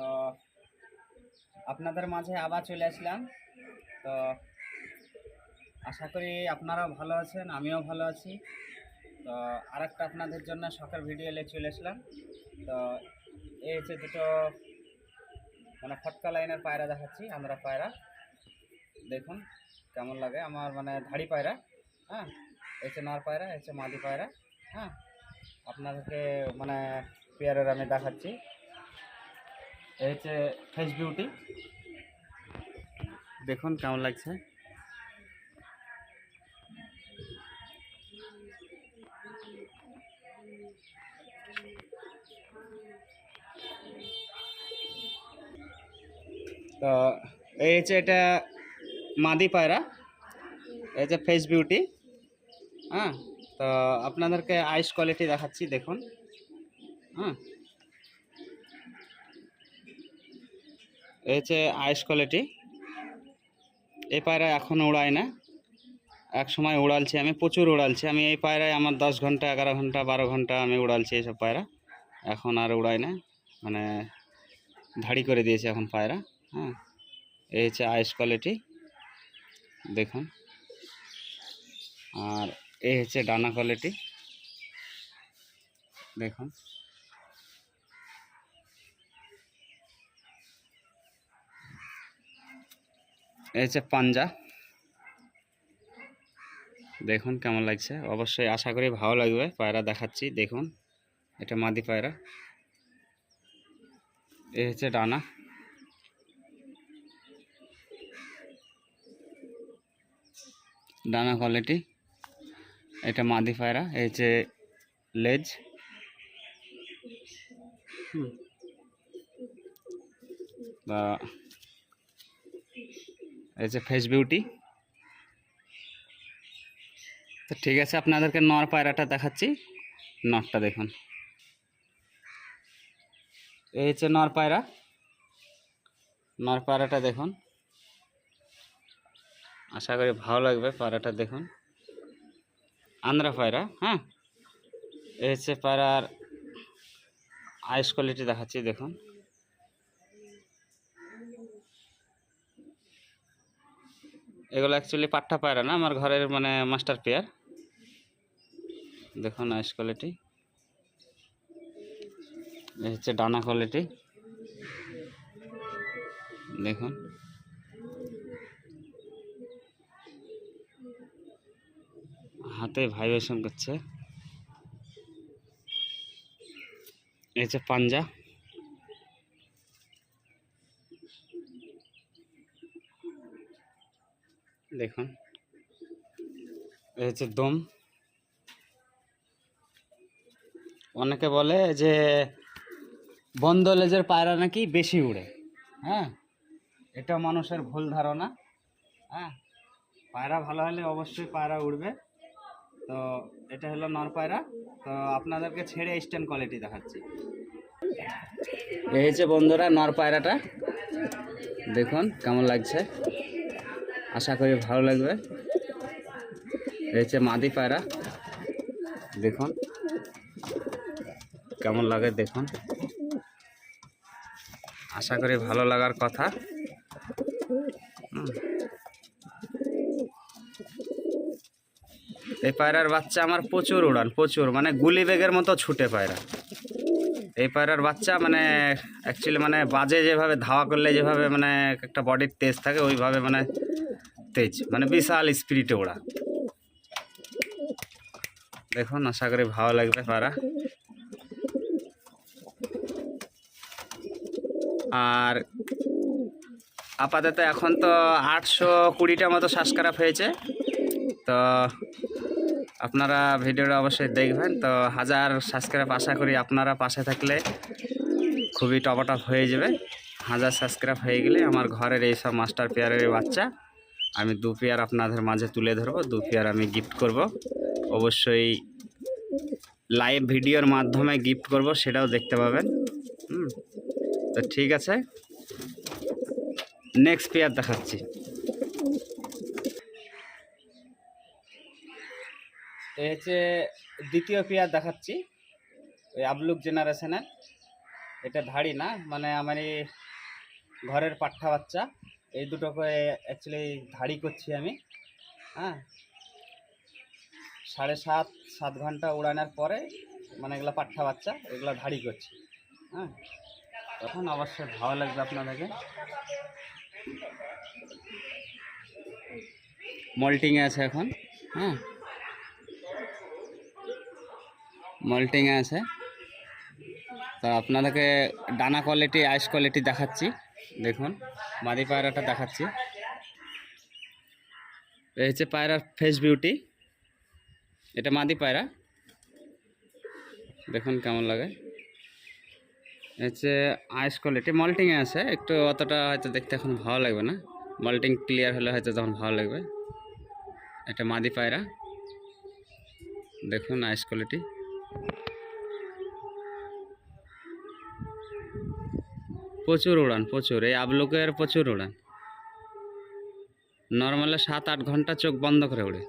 তো আপনাদের মাঝে আবার চলে আসলাম। তো আশা করি আপনারাও ভালো আছেন, আমিও ভালো আছি। তো আরেকটা আপনাদের জন্য শখের ভিডিও এলে চলে আসলাম। তো এই হচ্ছে দুটো মানে ফটকা লাইনের পায়রা দেখাচ্ছি, আমরা পায়রা। দেখুন কেমন লাগে, আমার মানে ধাড়ি পায়রা হ্যাঁ? হচ্ছে নর পায়রা হচ্ছে মাদি পায়রা হ্যাঁ? আপনাদেরকে মানে পেয়ারের আমি দেখাচ্ছি। এই হচ্ছে ফেস বিউটি। দেখুন কেমন লাগছে। তো এই হচ্ছে এটা মাদি পায়রা। এই যে ফেস বিউটি। হ্যাঁ তো আপনাদেরকে আইস কোয়ালিটি দেখাচ্ছি, দেখুন। হ্যাঁ এই হচ্ছে আইস কোয়ালিটি। এই পায়রা এখন উড়ায় না। এক সময় উড়ালছি আমি, প্রচুর উড়ালছি। আমি এই পায়রায় আমার দশ ঘণ্টা, এগারো ঘণ্টা, বারো ঘণ্টা আমি উড়ালছি এইসব পায়রা। এখন আর উড়ায় না। মানে ধাড়ি করে দিয়েছে এখন পায়রা হ্যাঁ। এই হচ্ছে আইস কোয়ালিটি। দেখুন। আর এই হচ্ছে ডানা কোয়ালিটি। দেখুন। এই হচ্ছে পাঞ্জা। দেখুন কেমন লাগছে। অবশ্যই আশা করি ভালো লাগবে। পায়রা দেখাচ্ছি, দেখুন। এটা মাদি পায়রা। এই হচ্ছে ডানা। ডানা কোয়ালিটি এটা মাদি পায়রা, এই হচ্ছে লেজ। বা এই যে ফেস বিউটি তো ঠিক আছে, আপনাদেরকে নর পায়রাটা দেখাচ্ছি। নরটা দেখুন। এই হচ্ছে নর পায়রা। নর পায়রাটা দেখুন। আশা করি ভালো লাগবে পায়রাটা দেখুন। আন্দ্রা পায়রা হ্যাঁ? এই হচ্ছে পায়রার আইস কোয়ালিটি দেখাচ্ছি, দেখুন। এগুলো অ্যাকচুয়ালি পাট্টা পায়রা না, আমার ঘরের মানে মাস্টার পেয়ার দেখুন আইস কোয়ালিটি এই হচ্ছে ডানা কোয়ালিটি দেখুন। হাতে ভাইব্রেশন করছে। এই হচ্ছে পাঞ্জা। দেখুন, এই হচ্ছে দম অনেকে বলে যে, বন্ধ লেজের পায়রা নাকি বেশি উড়ে। হ্যাঁ এটা মানুষের ভুল ধারণা। হ্যাঁ পায়রা ভালো হলে অবশ্যই পায়রা উড়বে। তো এটা হলো নর পায়রা। তো আপনাদেরকে ছেড়ে স্ট্যান্ড কোয়ালিটি দেখাচ্ছি। এই হচ্ছে বন্ধুরা নর পায়রাটা। দেখুন কেমন লাগছে। আশা করি ভালো লাগবে। এই মাদি পায়রা। দেখুন। কেমন লাগে দেখুন। আশা করি ভালো লাগার কথা। এই পায়রার বাচ্চা আমার প্রচুর উড়ান, প্রচুর। মানে গুলি বেগের মতো ছুটে পায়রা। এই পায়রার বাচ্চা মানে অ্যাকচুয়ালি মানে বাজে যেভাবে, ধাওয়া করলে যেভাবে মানে একটা বডির তেজ থাকে, ওইভাবে মানে তেজ মানে বিশাল স্পিরিটে ওড়া দেখুন, আশা করি ভালো লাগবে পায়রা আর আপাতত এখন তো আটশো কুড়িটা মতো সাবস্ক্রাইব হয়েছে। তো আপনারা ভিডিওটা অবশ্যই দেখবেন। তো হাজার সাবস্ক্রাইব আশা করি আপনারা পাশে থাকলে খুবই টপটপ হয়ে যাবে। হাজার সাবস্ক্রাইব হয়ে গেলে আমার ঘরের এই সব মাস্টার পেয়ারের বাচ্চা আমি দু পেয়ার আপনাদের মাঝে তুলে ধরবো, দু পেয়ার আমি গিফট করব। অবশ্যই লাইভ ভিডিওর মাধ্যমে গিফট করব, সেটাও দেখতে পাবেন। তো ঠিক আছে। নেক্সট পেয়ার দেখাচ্ছি। হচ্ছে দ্বিতীয় পেয়ার দেখাচ্ছি, ওই আবলুক জেনারেশনের এটা ধাড়ি না মানে আমার ঘরের পাঠা বাচ্চা। এই দুটোকে অ্যাকচুয়ালি ধাড়ি করছি আমি হ্যাঁ। সাড়ে সাত সাত ঘণ্টা উড়ানোর পরে মানে এগুলো পাঠা বাচ্চা, এগুলো ধাড়ি করছি হ্যাঁ। তখন অবশ্যই ভালো লাগবে আপনাদেরকে। মল্টিংয়ে আছে এখন হ্যাঁ। মল্টিংয়ে আছে। তো আপনাদেরকে ডানা কোয়ালিটি আইস কোয়ালিটি দেখাচ্ছি। দেখুন, মাদি পায়রাটা দেখাচ্ছি। এই হচ্ছে পায়রার ফেস বিউটি এটা মাদি পায়রা। দেখুন কেমন লাগে। হচ্ছে আইস কোয়ালিটি মল্টিংয়ে আছে, একটু অতটা হয়তো দেখতে এখন ভালো লাগবে না। মল্টিং ক্লিয়ার হলে হয়তো তখন ভালো লাগবে। এটা মাদি পায়রা। দেখুন আইস কোয়ালিটি প্রচুর উড়ান, প্রচুর। এই আবলুকের প্রচুর উড়ান। নর্মালে সাত, আট ঘণ্টা চোখ বন্ধ করে উড়ে।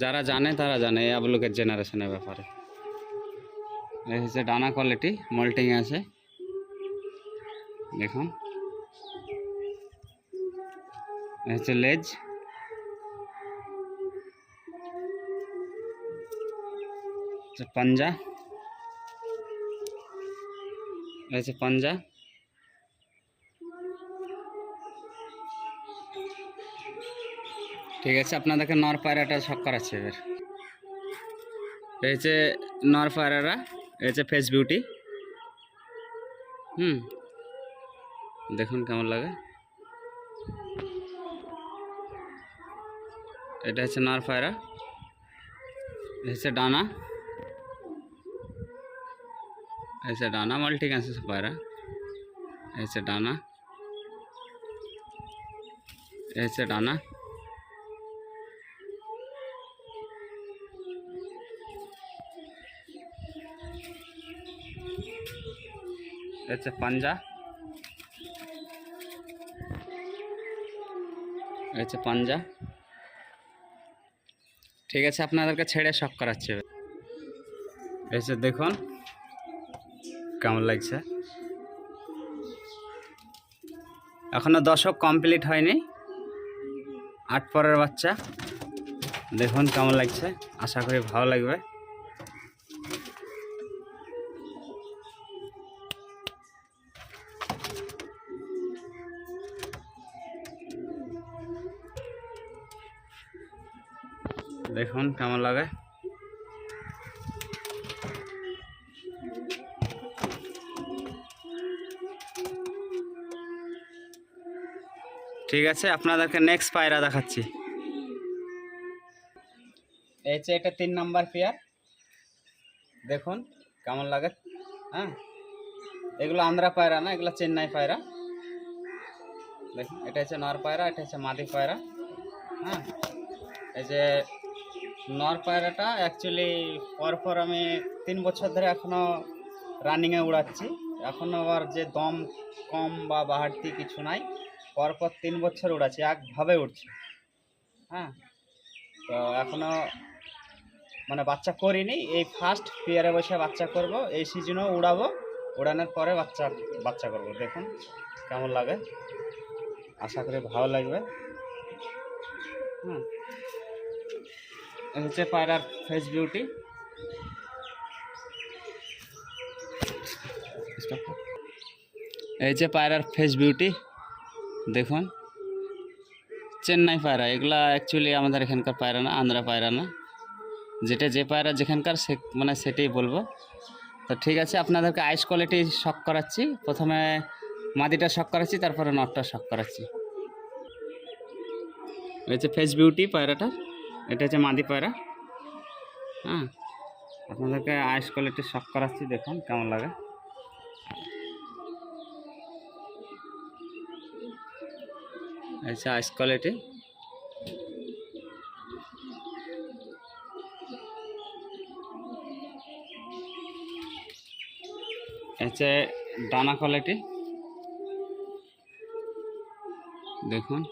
যারা জানে, তারা জানে এই আবলুকের জেনারেশনের ব্যাপারে। এই হচ্ছে ডানা কোয়ালিটি মল্টিং আছে। দেখুন। হচ্ছে লেজ। পাঞ্জা। হচ্ছে পাঞ্জা। ঠিক আছে, আপনাদেরকে নর পায়রাটা শখ করাচ্ছে এবার। হচ্ছে নর পায়রারা হচ্ছে ফেস বিউটি হুম, দেখুন কেমন লাগে। এটা হচ্ছে নর পায়রা, এটা হচ্ছে ডানা। পায়রা এই হচ্ছে ডানা এই হচ্ছে ডানা। এই হচ্ছে পাঞ্জা। এই হচ্ছে পাঞ্জা। ঠিক আছে, আপনাদেরকে ছেড়ে শখ করাচ্ছে। এবার। এই দেখুন। কেমন লাগছে? এখনও দশক কমপ্লিট হয়নি। আট পরের বাচ্চা। দেখুন কেমন লাগছে। আশা করি ভালো লাগবে। দেখুন কেমন লাগে। ঠিক আছে, আপনাদেরকে নেক্সট পায়রা দেখাচ্ছি। এই হচ্ছে এটা তিন নাম্বার পেয়ার। দেখুন, কেমন লাগে? হ্যাঁ? এগুলো আন্ধ্রা পায়রা না, এগুলো চেন্নাই পায়রা। দেখুন, এটা হচ্ছে নর পায়রা, এটা হচ্ছে মাদি পায়রা। হ্যাঁ? এই যে নর পায়রাটা অ্যাকচুয়ালি পরপর আমি তিন বছর ধরে এখনও রানিংয়ে উড়াচ্ছি। এখনও আবার যে দম কম বা বাহারতি কিছু নাই। পরপর তিন বছর উড়াচ্ছি, একভাবে উঠছি হ্যাঁ? তো এখনও মানে বাচ্চা করিনি, এই ফার্স্ট পেয়ারে বসে বাচ্চা করব, এই সিজনেও উড়াবো, উড়ানোর পরে বাচ্চা বাচ্চা করব। দেখুন কেমন লাগে। আশা করি ভালো লাগবে। হুম এই হচ্ছে পায়রার ফেস বিউটি এই যে পায়রার ফেস বিউটি দেখুন। চেন্নাই পায়রা, এগুলা অ্যাকচুয়ালি আমাদের এখানকার পায়রা না আন্ধ্রা পায়রা না। যেটা যে পায়রা যেখানকার সে মানে সেটাই বলব। তো ঠিক আছে, আপনাদেরকে আইস কোয়ালিটি শক করাচ্ছি। প্রথমে মাদিটা শক করাচ্ছি, তারপরে নটটা শক করাচ্ছি। হচ্ছে ফেস বিউটি পায়রাটার এটা হচ্ছে মাদি পায়রা। হ্যাঁ আপনাদেরকে আইস কোয়ালিটি শক করাচ্ছি, দেখুন কেমন লাগে। হচ্ছে আইস কোয়ালিটি হচ্ছে ডানা কোয়ালিটি দেখুন।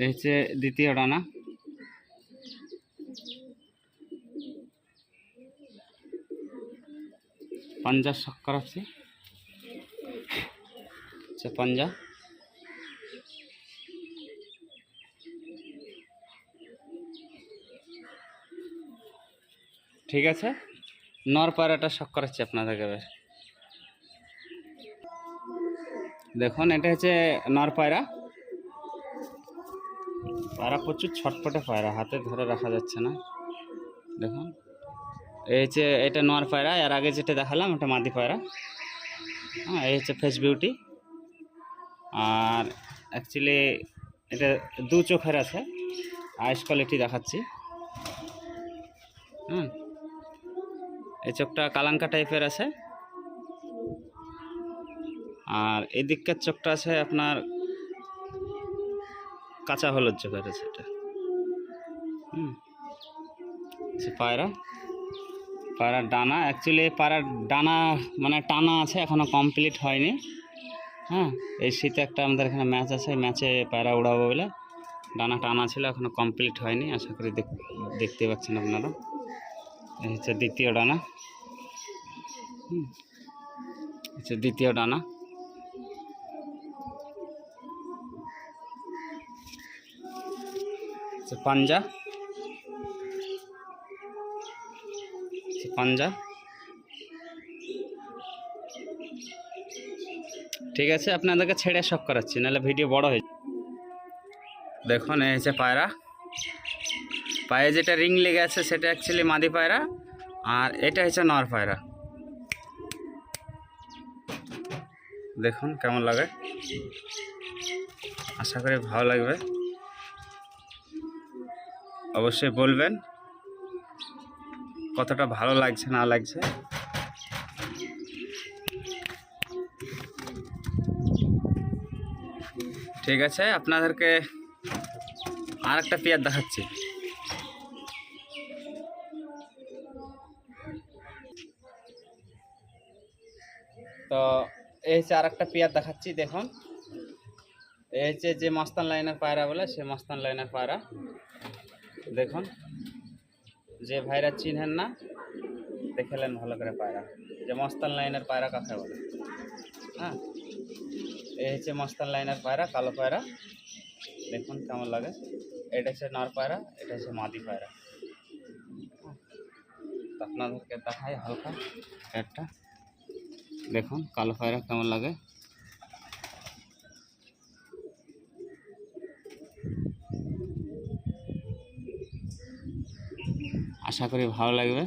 হচ্ছে দ্বিতীয় ডানা পাঞ্জা শখ করাচ্ছি আচ্ছা পাঞ্জা। ঠিক আছে? নর পায়রাটা শখ করাচ্ছি আপনাদেরকে এবার। দেখুন, এটা হচ্ছে নর পায়রা। পায়রা প্রচুর ছটপটে পায়রা, হাতে ধরে রাখা যাচ্ছে না। দেখুন, এই হচ্ছে, এটা নর পায়রা, এর আগে যেটা দেখালাম, ওটা মাদি পায়রা। হ্যাঁ এই হচ্ছে ফেস বিউটি আর অ্যাকচুয়ালি এটা দু চোখের আছে, আইস কোয়ালিটি দেখাচ্ছি। হুম। এই চোখটা কালাঙ্কা টাইপের আছে। আর এই চোখটা আছে আপনার কাঁচা হলুদ চোখের আছে এটা। হুম। পায়রা। পায়রার ডানা অ্যাকচুয়ালি পায়রার ডানা মানে টানা আছে এখনও কমপ্লিট হয়নি। হ্যাঁ এই শীতে একটা আমাদের এখানে ম্যাচ আছে ম্যাচে পায়রা উড়াবো বলে। ডানা টানা ছিল এখনও কমপ্লিট হয়নি, আশা করি দেখ- দেখতে পাচ্ছেন আপনারা। এই হচ্ছে দ্বিতীয় ডানা। হচ্ছে দ্বিতীয় ডানা। পাঞ্জা। পাঞ্জা। ঠিক আছে, আপনাদেরকে ছেড়ে শখ করাচ্ছি, নাহলে ভিডিও বড় হয়ে দেখুন, এই হচ্ছে পায়রা। পায়ে যেটা রিং লেগে আছে, সেটা অ্যাকচুয়ালি মাদি পায়রা, আর এটা হচ্ছে নর পায়রা। দেখুন, কেমন লাগে? আশা করি ভালো লাগবে। অবশ্যই বলবেন, কতটা ভালো লাগছে, না লাগছে। ঠিক আছে, আপনাদেরকে আর একটা পেয়ার দেখাচ্ছি। তো এই হচ্ছে আর একটা পেয়ার দেখাচ্ছি, দেখুন। এই হচ্ছে যে মস্তান লাইনের পায়রা বলে সে মস্তান লাইনের পায়রা। দেখুন, যে ভাইরা চিনহেন না দেখেলেন ভালো করে পায়রা। যে মস্তান লাইনের পায়রা কাকে বলে। হ্যাঁ। এই হচ্ছে মস্তান লাইনের পায়রা, কালো পায়রা। দেখুন কেমন লাগে। এটা হচ্ছে নর পায়রা, এটা হচ্ছে মাদি পায়রা। আপনাদেরকে দেখাই হালকা একটা। দেখুন কালো পায়রা কেমন লাগে। আশা করি ভালো লাগবে।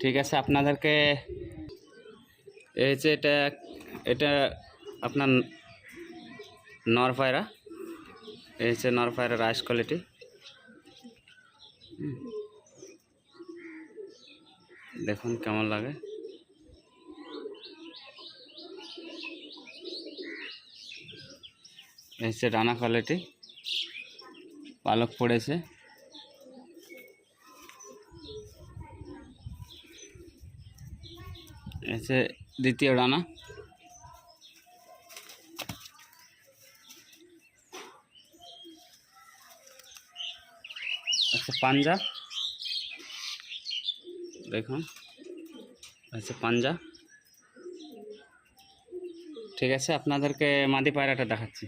ঠিক আছে, আপনাদেরকে এই হচ্ছে এটা এটা আপনার নর পায়রা এই হচ্ছে নর পায়রা রাইস কোয়ালিটি দেখুন কেমন লাগে। এই ডানা কোয়ালিটি পালক পড়েছে। হচ্ছে দ্বিতীয় ডানা আচ্ছা পাঞ্জা। দেখুন আচ্ছা পাঞ্জা। ঠিক আছে, আপনাদেরকে মাদি পায়রাটা দেখাচ্ছি।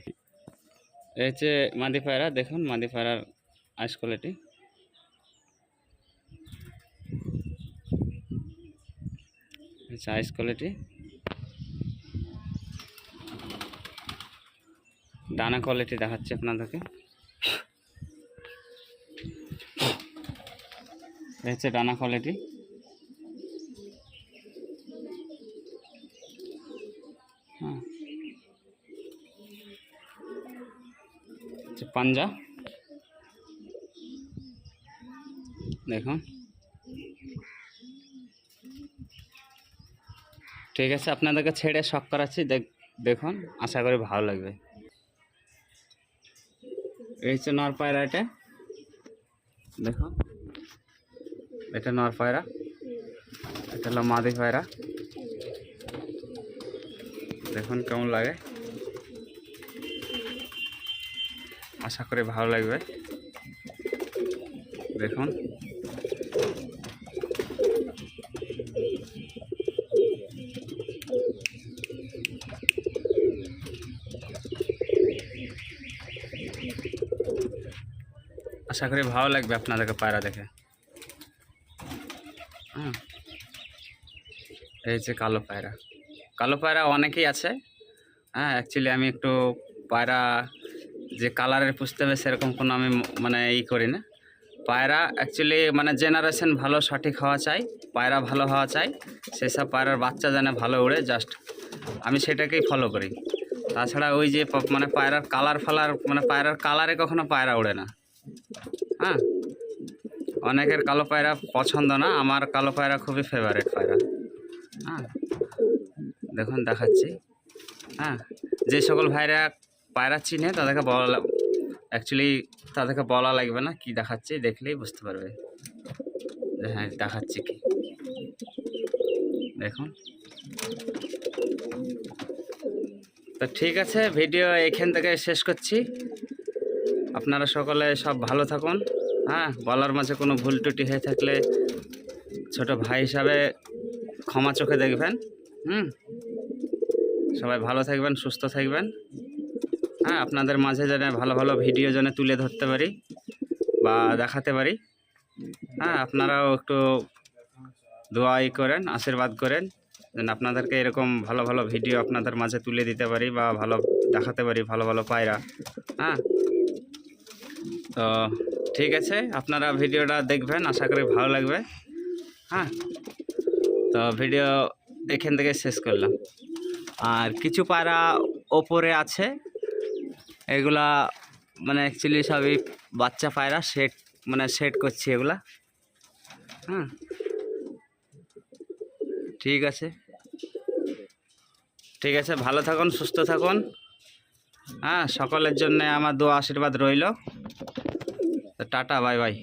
এই হচ্ছে মাদি পায়রা, দেখুন, মাদি পায়রার আইস কোয়ালিটি আচ্ছা আইস কোয়ালিটি ডানা কোয়ালিটি দেখাচ্ছি আপনাদেরকে। হচ্ছে ডানা কোয়ালিটি হ্যাঁ। পাঞ্জা। দেখুন। ঠিক আছে, আপনাদেরকে ছেড়ে শখ করাচ্ছি, দেখ- দেখুন, আশা করি ভালো লাগবে। এই হচ্ছে নর পায়রা এটা। দেখুন, এটা নরপায়রা এটা হলো মাদি পায়রা। দেখুন কেমন লাগে। আশা করি ভালো লাগবে। দেখুন। আশা করি ভালো লাগবে আপনাদেরকে পায়রা দেখে। হুম। এই যে কালো পায়রা। কালো পায়রা অনেকেই আছে। হ্যাঁ অ্যাকচুয়ালি আমি একটু পায়রা যে কালারের পুষতে হবে সেরকম কোনো আমি মানে ই করি না। পায়রা অ্যাকচুয়ালি মানে জেনারেশন ভালো সঠিক হওয়া চাই, পায়রা ভালো হওয়া চাই। সেসব পায়রার বাচ্চা যেন ভালো উড়ে জাস্ট আমি সেটাকেই ফলো করি। তাছাড়া ওই যে মানে পায়রার কালার ফালার মানে পায়রার কালারে কখনো পায়রা উড়ে না। হ্যাঁ। অনেকের কালো পায়রা পছন্দ না, আমার কালো পায়রা খুবই ফেভারিট পায়রা। হ্যাঁ। দেখুন, দেখাচ্ছি। হ্যাঁ যে সকল ভাইরা পায়রা চিনে, তাদেরকে বলা অ্যাকচুয়ালি তাদেরকে বলা লাগবে না, কি দেখাচ্ছি দেখলেই বুঝতে পারবে। হ্যাঁ দেখাচ্ছি কি। দেখুন। তো ঠিক আছে, ভিডিও এখান থেকে শেষ করছি। আপনারা সকলে সব ভালো থাকুন। হ্যাঁ বলার মাঝে কোনো ভুল টুটি হয়ে থাকলে ছোট ভাই হিসাবে ক্ষমা চোখে দেখবেন। হুম? সবাই ভালো থাকবেন, সুস্থ থাকবেন। হ্যাঁ আপনাদের মাঝে যেন ভালো ভালো ভিডিও যেন তুলে ধরতে পারি বা দেখাতে পারি। হ্যাঁ আপনারাও একটু দোয়াই করেন, আশীর্বাদ করেন, যেন আপনাদেরকে এরকম ভালো ভালো ভিডিও আপনাদের মাঝে তুলে দিতে পারি বা ভালো দেখাতে পারি, ভালো ভালো পায়রা। হ্যাঁ তো ঠিক আছে, আপনারা ভিডিওটা দেখবেন, আশা করি ভালো লাগবে। হ্যাঁ তো ভিডিও এখান থেকে শেষ করলাম। আর কিছু পায়রা ওপরে আছে, এগুলা মানে অ্যাকচুয়ালি সবই বাচ্চা পায়রা সেট মানে সেট করছি এগুলা। হ্যাঁ ঠিক আছে। ঠিক আছে, ভালো থাকুন, সুস্থ থাকুন। হ্যাঁ সকলের জন্য আমার দোয়া, আশীর্বাদ রইল। Tata bye bye.